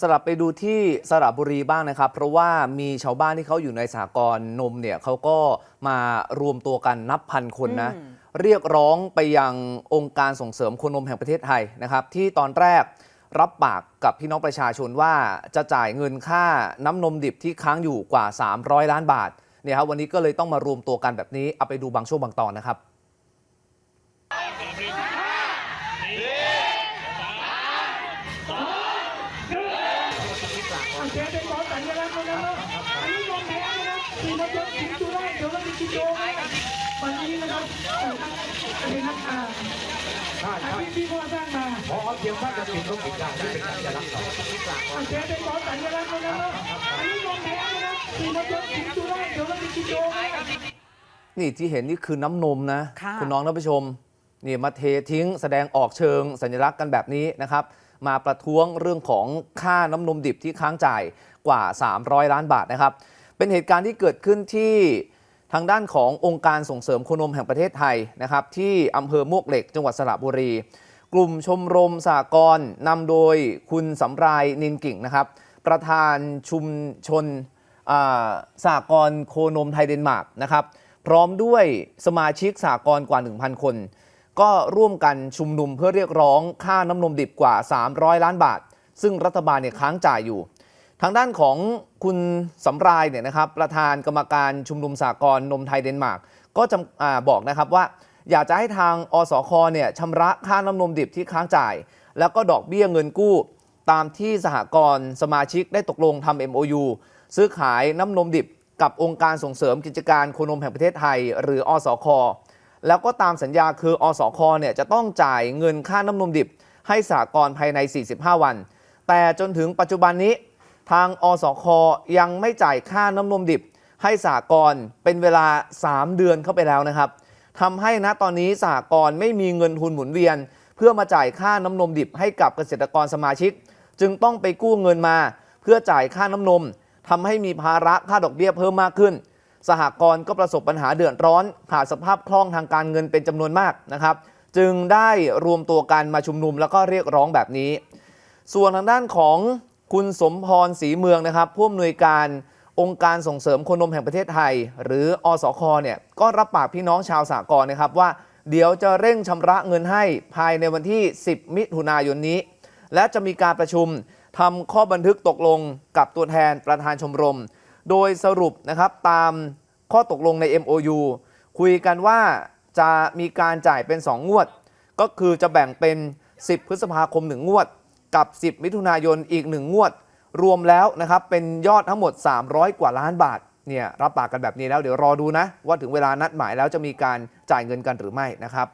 สลับไปดูที่สระบุรีบ้างนะครับ เพราะว่ามีชาวบ้านที่เขาอยู่ในสหกรณ์นมเนี่ยเขาก็มารวมตัวกันนับพันคนนะอืมเรียกร้องไปยังองค์การส่งเสริมโคนมแห่งประเทศไทยนะครับ ที่ตอนแรกรับปากกับพี่น้องประชาชนว่าจะจ่ายเงินค่าน้ำนมดิบที่ค้างอยู่กว่า 300 ล้านบาทเนี่ยครับวันนี้ก็เลยต้องมารวมตัวกันแบบนี้เอาไปดูบางช่วงบางตอนนะครับ เสียเป็นของสัญลักษณ์นะครับอันนี้ลงแพ้นะครับสีมายนสิงห์จุฬาเดี๋ยวเราจะกินโยนะครับวันนี้นะครับเป็นนักอ่าอันนี้ที่พ่อสร้างมาพอเพียงว่าจะติดต้องติดได้ที่เป็นสัญลักษณ์ต่อเสียเป็นของสัญลักษณ์นะครับอันนี้ลงแพ้นะครับสีมายนสิงห์จุฬาเดี๋ยวเราจะกินโยนะครับนี่ที่เห็นนี่คือน้ำนมนะค่ะณน้องท่านผู้ชมนี่มาเททิ้งแสดงออกเชิงสัญลักษณ์กันแบบนี้นะครับ มาประท้วงเรื่องของค่าน้ำนมดิบที่ค้างจ่ายกว่า 300 ล้านบาทนะครับ เป็นเหตุการณ์ที่เกิดขึ้นที่ทางด้านขององค์การส่งเสริมโคนมแห่งประเทศไทยนะครับ ที่อำเภอมวกเหล็กจังหวัดสระบุรี กลุ่มชมรมสากรนำโดยคุณสำรายนินกิ่งนะครับ ประธานชุมชนสากรโคนมไทยเดนมาร์กนะครับ พร้อมด้วยสมาชิกสากรกว่า 1,000 คน ก็ร่วมกันชุมนุมเพื่อเรียกร้องค่าน้ำนมดิบกว่า 300 ล้านบาท ซึ่งรัฐบาลเนี่ยค้างจ่ายอยู่ ทางด้านของคุณสำรายเนี่ยนะครับประธานกรรมการชุมนุมสากรณ์นมไทยเดนมาร์กก็จำอาบอกนะครับว่า อยากจะให้ทางอสคเนี่ยชำระค่าน้ำนมดิบที่ค้างจ่าย แล้วก็ดอกเบี้ยเงินกู้ ตามที่สหกรณ์สมาชิกได้ตกลงทำ MOU ซื้อขายน้ำนมดิบกับองค์การส่งเสริมกิจการโคนมแห่งประเทศไทย หรืออสค แล้วก็ตามสัญญาคือ อสคเนี่ยจะต้องจ่ายเงินค่าน้ำนมดิบ ให้สหกรภายใน 45 วัน แต่จนถึงปัจจุบันนี้ ทางอสคยังไม่จ่ายค่าน้ำนมดิบ ให้สหกรเป็นเวลา 3 เดือนเข้าไปแล้วนะครับทำให้ณตอนนี้สหกรไม่มีเงินทุนหมุนเวียน เพื่อมาจ่ายค่าน้ำนมดิบให้กับเกษตรกรสมาชิก จึงต้องไปกู้เงินมา เพื่อจ่ายค่าน้ำนมทำให้มีภาระค่าดอกเบี้ยเพิ่มมากขึ้น สหกรณ์ก็ประสบปัญหาเดือดร้อนขาดสภาพคล่องทางการเงินเป็นจำนวนมากนะครับ จึงได้รวมตัวกันมาชุมนุมแล้วก็เรียกร้องแบบนี้ ส่วนทางด้านของคุณสมพรศรีเมืองนะครับผู้อำนวยการองค์การส่งเสริมคนนมแห่งประเทศไทย หรืออสคเนี่ยก็รับปากพี่น้องชาวสากลนะครับว่า เดี๋ยวจะเร่งชำระเงินให้ภายในวันที่ 10 มิถุนายนนี้ และจะมีการประชุมทำข้อบันทึกตกลงกับตัวแทนประธานชมรม โดยสรุปนะครับตามข้อตกลงใน MOU คุยกันว่าจะมีการจ่ายเป็น 2 งวด ก็คือจะแบ่งเป็น 10 พฤษภาคม 1 งวด กับ 10 มิถุนายนอีก 1 งวด รวมแล้วนะครับเป็นยอดทั้งหมด 300 กว่าล้านบาทเนี่ยรับปากกันแบบนี้แล้วเดี๋ยวรอดูนะ ว่าถึงเวลานัดหมายแล้วจะมีการจ่ายเงินกันหรือไม่นะครับ